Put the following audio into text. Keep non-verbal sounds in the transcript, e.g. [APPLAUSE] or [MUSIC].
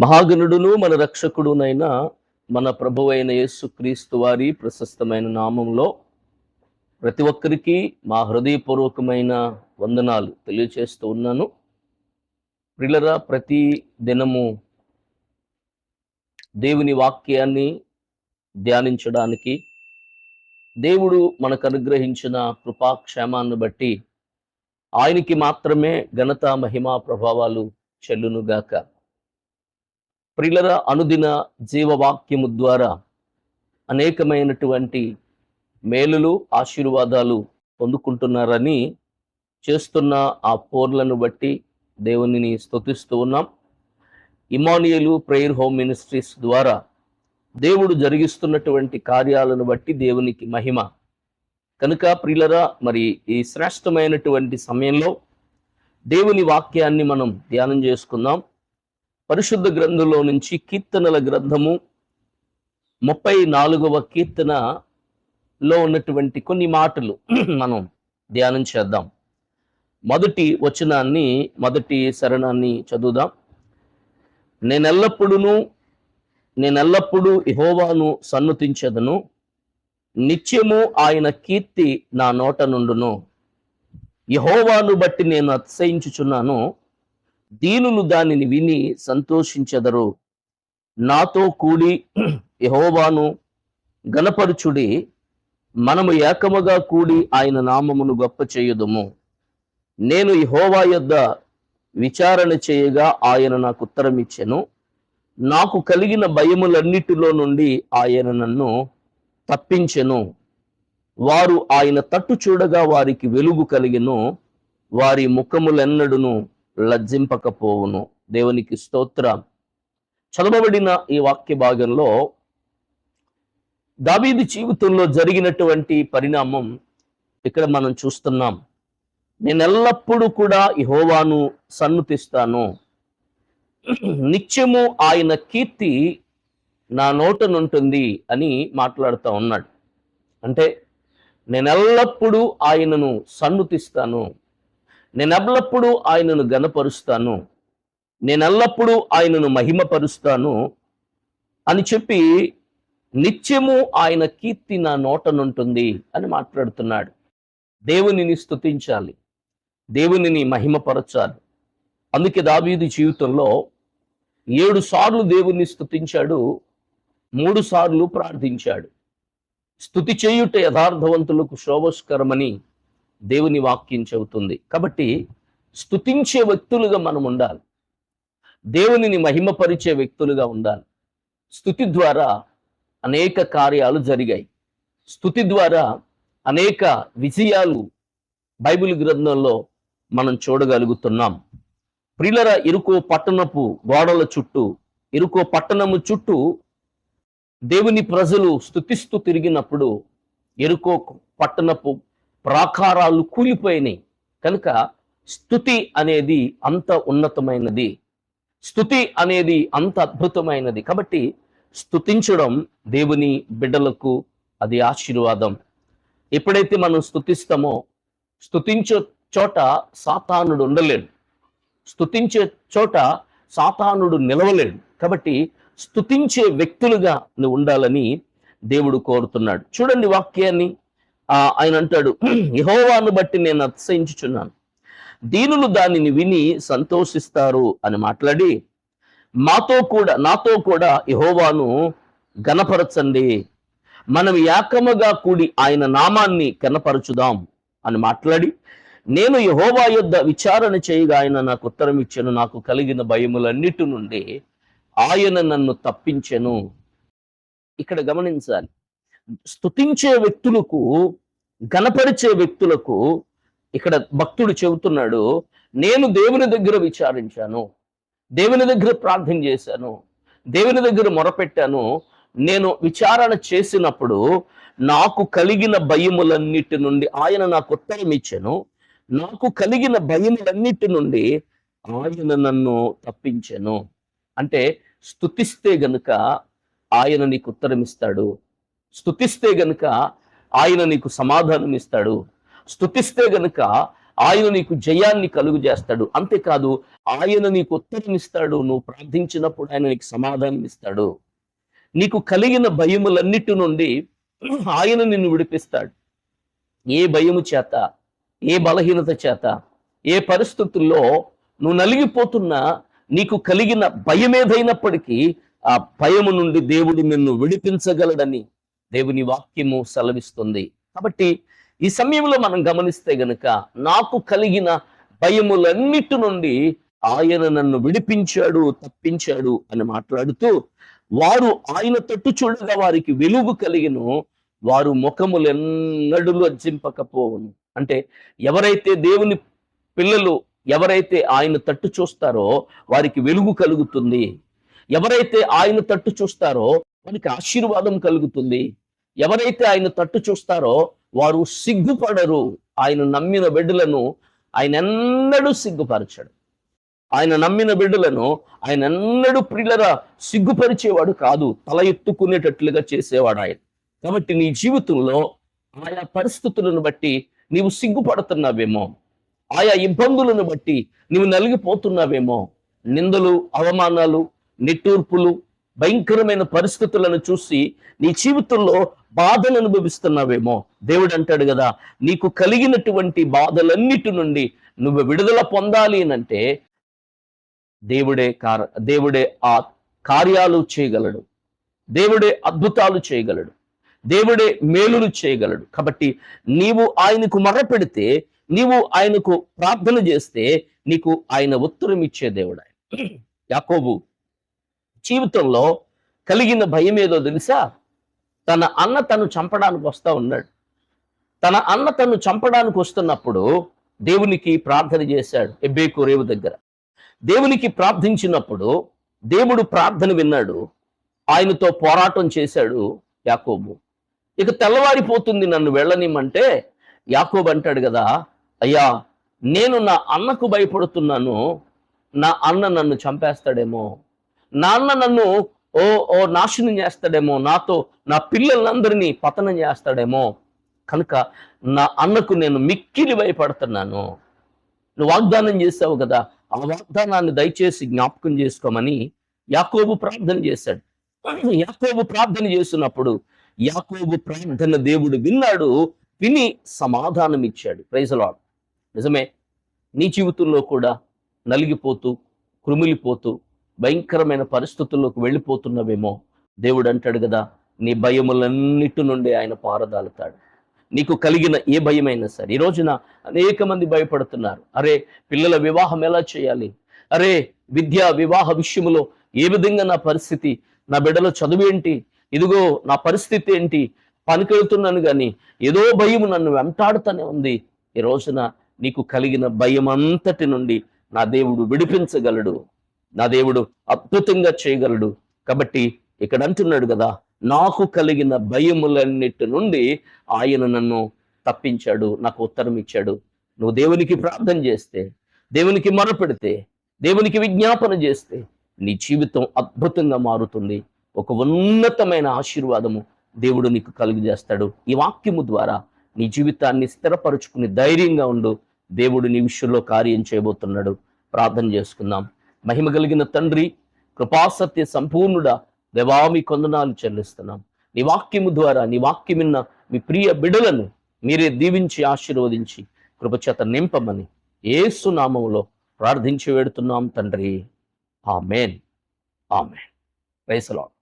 మహాగణుడును మన రక్షకుడునైన మన ప్రభువైన యేసుక్రీస్తు వారి ప్రశస్తమైన నామంలో ప్రతి ఒక్కరికి మా హృదయపూర్వకమైన వందనాలు తెలియచేస్తూ ఉన్నాను. ప్రిలరా ప్రతి దినము దేవుని వాక్యాన్ని ధ్యానించడానికి దేవుడు మనకు అనుగ్రహించిన కృపాక్షేమాన్ని బట్టి ఆయనకి మాత్రమే ఘనత మహిమా ప్రభావాలు చెల్లునుగాక. ప్రిలర అనుదిన జీవవాక్యము ద్వారా అనేకమైనటువంటి మేలులు ఆశీర్వాదాలు పొందుకుంటున్నారని చేస్తున్న ఆ పోర్లను బట్టి దేవునిని స్తుతిస్తూ ఉన్నాం. ఇమానియలు ప్రేయర్ హోమ్ మినిస్ట్రీస్ ద్వారా దేవుడు జరిగిస్తున్నటువంటి కార్యాలను బట్టి దేవునికి మహిమ. కనుక ప్రియులరా మరి ఈ శ్రేష్టమైనటువంటి సమయంలో దేవుని వాక్యాన్ని మనం ధ్యానం చేసుకుందాం. పరిశుద్ధ గ్రంథంలో నుంచి కీర్తనల గ్రంథము ముప్పై నాలుగవ కీర్తనలో ఉన్నటువంటి కొన్ని మాటలు మనం ధ్యానం చేద్దాం. మొదటి వచనాన్ని మొదటి శరణాన్ని చదువుదాం. నేనెల్లప్పుడూ నేనెల్లప్పుడూ ఇహోవాను సన్నుతించదను. నిత్యము ఆయన కీర్తి నా నోట నుండును. యహోవాను బట్టి నేను అతిశయించుచున్నాను. దీనులు దానిని విని సంతోషించెదరు. నాతో కూడి యహోవాను గణపరుచుడి మనము ఏకముగా కూడి ఆయన నామమును గొప్ప చేయుదుము. నేను యహోవా యొద్ద విచారణ చేయగా ఆయన నాకు ఉత్తరం ఇచ్చెను. నాకు కలిగిన భయములన్నిటిలో నుండి ఆయన నన్ను తప్పించెను. వారు ఆయన తట్టు చూడగా వారికి వెలుగు కలిగిను. వారి ముఖములెన్నడును లజ్జింపకపోవును. దేవునికి స్తోత్రం. చదవబడిన ఈ వాక్య భాగంలో దావీది జీవితంలో జరిగినటువంటి పరిణామం ఇక్కడ మనం చూస్తున్నాం. నేను ఎల్లప్పుడూ కూడా ఇహోవాను సన్నుతిస్తాను. నిత్యము ఆయన కీర్తి నా నోటనుంటుంది అని మాట్లాడుతూ ఉన్నాడు. అంటే నేను ఎల్లప్పుడూ ఆయనను సన్నుతిస్తాను. నేను ఎల్లప్పుడూ ఆయనను గనపరుస్తాను నేను ఎల్లప్పుడూ ఆయనను మహిమపరుస్తాను అని చెప్పి నిత్యము ఆయన కీర్తి నా నోటనుంటుంది అని మాట్లాడుతున్నాడు. దేవునిని స్థుతించాలి దేవునిని మహిమపరచాలి. అందుకే దావీదు జీవితంలో ఏడు సార్లు దేవుణ్ణి స్థుతించాడు మూడు సార్లు ప్రార్థించాడు. స్థుతి చేయుట యథార్థవంతులకు శోభస్కరమని దేవుని వాక్యం చెబుతుంది. కాబట్టి స్తుతించే వ్యక్తులుగా మనం ఉండాలి. దేవునిని మహిమపరిచే వ్యక్తులుగా ఉండాలి. స్థుతి ద్వారా అనేక కార్యాలు జరిగాయి. స్థుతి ద్వారా అనేక విజయాలు బైబిల్ గ్రంథంలో మనం చూడగలుగుతున్నాం. ప్రిలర ఇరుకో పట్టణపు గోడల చుట్టూ ఇరుకో పట్టణము చుట్టూ దేవుని ప్రజలు స్థుతిస్తూ తిరిగినప్పుడు ఎరుకో పట్టణపు ప్రాకారాలు కూలిపోయినాయి. కనుక స్థుతి అనేది అంత ఉన్నతమైనది. స్థుతి అనేది అంత అద్భుతమైనది. కాబట్టి స్థుతించడం దేవుని బిడ్డలకు అది ఆశీర్వాదం. ఎప్పుడైతే మనం స్థుతిస్తామో స్థుతించే చోట సాతానుడు ఉండలేడు. స్థుతించే చోట సాతానుడు నిలవలేడు. కాబట్టి స్థుతించే వ్యక్తులుగా నువ్వు ఉండాలని దేవుడు కోరుతున్నాడు. చూడండి వాక్యాన్ని. ఆయన అంటాడు యహోవాను బట్టి నేను అతిశయించుచున్నాను దీనులు దానిని విని సంతోషిస్తారు అని మాట్లాడి మాతో కూడా నాతో కూడా యహోవాను గనపరచండి మనం ఏకముగా కూడి ఆయన నామాన్ని కనపరచుదాం అని మాట్లాడి నేను యహోవా యొద్ద విచారణ చేయగా ఆయన నాకు ఉత్తరం ఇచ్చాను నాకు కలిగిన భయములన్నిటి నుండి ఆయన నన్ను తప్పించెను. ఇక్కడ గమనించాలి స్తుతించే వ్యక్తులకు గనపరిచే వ్యక్తులకు ఇక్కడ భక్తుడు చెబుతున్నాడు నేను దేవుని దగ్గర విచారించాను దేవుని దగ్గర ప్రార్థన చేశాను దేవుని దగ్గర మొరపెట్టాను నేను విచారణ చేసినప్పుడు నాకు కలిగిన భయములన్నిటి నుండి ఆయన నాకు ఉత్తరం ఇచ్చాను నాకు కలిగిన భయములన్నిటి నుండి ఆయన నన్ను తప్పించాను. అంటే స్థుతిస్తే గనుక ఆయన నీకు ఉత్తరం ఇస్తాడు స్తుతిస్తే గనుక ఆయన నీకు సమాధానం ఇస్తాడు. స్తుతిస్తే గనుక ఆయన నీకు జయాన్ని కలుగు చేస్తాడు. అంతేకాదు ఆయన నీకు ఉత్తరమిస్తాడు నువ్వు ప్రార్థించినప్పుడు ఆయన నీకు సమాధానం ఇస్తాడు. నీకు కలిగిన భయములన్నిటి నుండి ఆయన నిన్ను విడిపిస్తాడు. ఏ భయము చేత ఏ బలహీనత చేత ఏ పరిస్థితుల్లో నువ్వు నలిగిపోతున్నా నీకు కలిగిన భయమేదైనప్పటికీ ఆ భయము నుండి దేవుడు నిన్ను విడిపించగలడని దేవుని వాక్యము సెలవిస్తుంది. కాబట్టి ఈ సమయంలో మనం గమనిస్తే గనుక నాకు కలిగిన భయములన్నిటి నుండి ఆయన నన్ను విడిపించాడు తప్పించాడు అని మాట్లాడుతూ వారు ఆయన తట్టు చూడగా వారికి వెలుగు కలిగిను వారు ముఖములెన్నడూ లజ్జింపకపోవును అంటే ఎవరైతే దేవుని పిల్లలు ఎవరైతే ఆయన తట్టు చూస్తారో వారికి వెలుగు కలుగుతుంది. ఎవరైతే ఆయన తట్టు చూస్తారో మనకి ఆశీర్వాదం కలుగుతుంది. ఎవరైతే ఆయన తట్టు చూస్తారో వారు సిగ్గుపడరు. ఆయన నమ్మిన బిడ్డలను ఆయన ఎన్నడూ సిగ్గుపరచడు. ఆయన నమ్మిన బిడ్డలను ఆయన ఎన్నడూ ప్రిల్లరా సిగ్గుపరిచేవాడు కాదు. తల ఎత్తుకునేటట్లుగా చేసేవాడు ఆయన. కాబట్టి నీ జీవితంలో ఆయా పరిస్థితులను బట్టి నీవు సిగ్గుపడుతున్నావేమో. ఆయా ఇబ్బందులను బట్టి నీవు నలిగిపోతున్నావేమో. నిందలు అవమానాలు నిట్టూర్పులు భయంకరమైన పరిస్థితులను చూసి నీ జీవితంలో బాధలు అనుభవిస్తున్నావేమో. దేవుడు అంటాడు కదా నీకు కలిగినటువంటి బాధలన్నిటి నుండి నువ్వు విడుదల పొందాలి అంటే దేవుడే కార దేవుడే ఆ కార్యాలు చేయగలడు. దేవుడే అద్భుతాలు చేయగలడు. దేవుడే మేలులు చేయగలడు. కాబట్టి నీవు ఆయనకు మర్రపెడితే నీవు ఆయనకు ప్రార్థన చేస్తే నీకు ఆయన ఉత్తరం ఇచ్చే దేవుడు ఆయన. [CLEARS THROAT] యాకోబు జీవితంలో కలిగిన భయం ఏదో తెలుసా? తన అన్న తను చంపడానికి వస్తా ఉన్నాడు. తన అన్న తను చంపడానికి వస్తున్నప్పుడు దేవునికి ప్రార్థన చేశాడు ఎబ్బేకు రేవు దగ్గర. దేవునికి ప్రార్థించినప్పుడు దేవుడు ప్రార్థన విన్నాడు. ఆయనతో పోరాటం చేశాడు యాకోబు. ఇక తెల్లవారిపోతుంది నన్ను వెళ్ళనిమ్మంటే యాకోబు అంటాడు కదా అయ్యా నేను నా అన్నకు భయపడుతున్నాను. నా అన్న నన్ను చంపేస్తాడేమో. నాన్న నన్ను ఓ ఓ నాశనం చేస్తాడేమో నాతో నా పిల్లలందరినీ పతనం చేస్తాడేమో. కనుక నా అన్నకు నేను మిక్కిలి భయపడుతున్నాను. నువ్వు వాగ్దానం చేసావు కదా ఆ వాగ్దానాన్ని దయచేసి జ్ఞాపకం చేసుకోమని యాకోబు ప్రార్థన చేశాడు. యాకోబు ప్రార్థన చేసినప్పుడు యాకోబు ప్రార్థన దేవుడు విన్నాడు విని సమాధానం ఇచ్చాడు. ప్రైజలాడు నిజమే నీ జీవితంలో కూడా నలిగిపోతూ కృమిలిపోతూ భయంకరమైన పరిస్థితుల్లోకి వెళ్ళిపోతున్నవేమో. దేవుడు అంటాడు కదా నీ భయములన్నిటి నుండి ఆయన పారదాలుతాడు. నీకు కలిగిన ఏ భయమైనా సరే ఈ రోజున అనేక మంది భయపడుతున్నారు. అరే పిల్లల వివాహం ఎలా చేయాలి? అరే విద్యా వివాహ విషయంలో ఏ విధంగా నా పరిస్థితి? నా బిడ్డల చదువు ఏంటి? ఇదిగో నా పరిస్థితి ఏంటి? పనికెళ్తున్నాను కానీ ఏదో భయం నన్ను వెంటాడుతూనే ఉంది. ఈ రోజున నీకు కలిగిన భయం అంతటి నుండి నా దేవుడు విడిపించగలడు. నా దేవుడు అద్భుతంగా చేయగలడు. కాబట్టి ఇక్కడ అంటున్నాడు కదా నాకు కలిగిన భయములన్నిటి నుండి ఆయన నన్ను తప్పించాడు నాకు ఉత్తరం ఇచ్చాడు. నువ్వు దేవునికి ప్రార్థన చేస్తే దేవునికి మొరపెడితే దేవునికి విజ్ఞాపన చేస్తే నీ జీవితం అద్భుతంగా మారుతుంది. ఒక ఉన్నతమైన ఆశీర్వాదము దేవుడు నీకు కలుగజేస్తాడు. ఈ వాక్యము ద్వారా నీ జీవితాన్ని స్థిరపరుచుకుని ధైర్యంగా ఉండు. దేవుడు నీ విషయంలో కార్యం చేయబోతున్నాడు. ప్రార్థన చేసుకుందాం. మహిమ కలిగిన తండ్రి కృపాసత్య సంపూర్ణుడా దేవా మీ కొందనాలు చెల్లిస్తున్నాం. నీ వాక్యము ద్వారా నీ వాక్యమిన్న మీ ప్రియ బిడలను మీరే దీవించి ఆశీర్వదించి కృపచేత నింపమని ఏసు నామంలో ప్రార్థించి వేడుతున్నాం తండ్రి. ఆమెన్. ఆమెన్. రైసలాడ్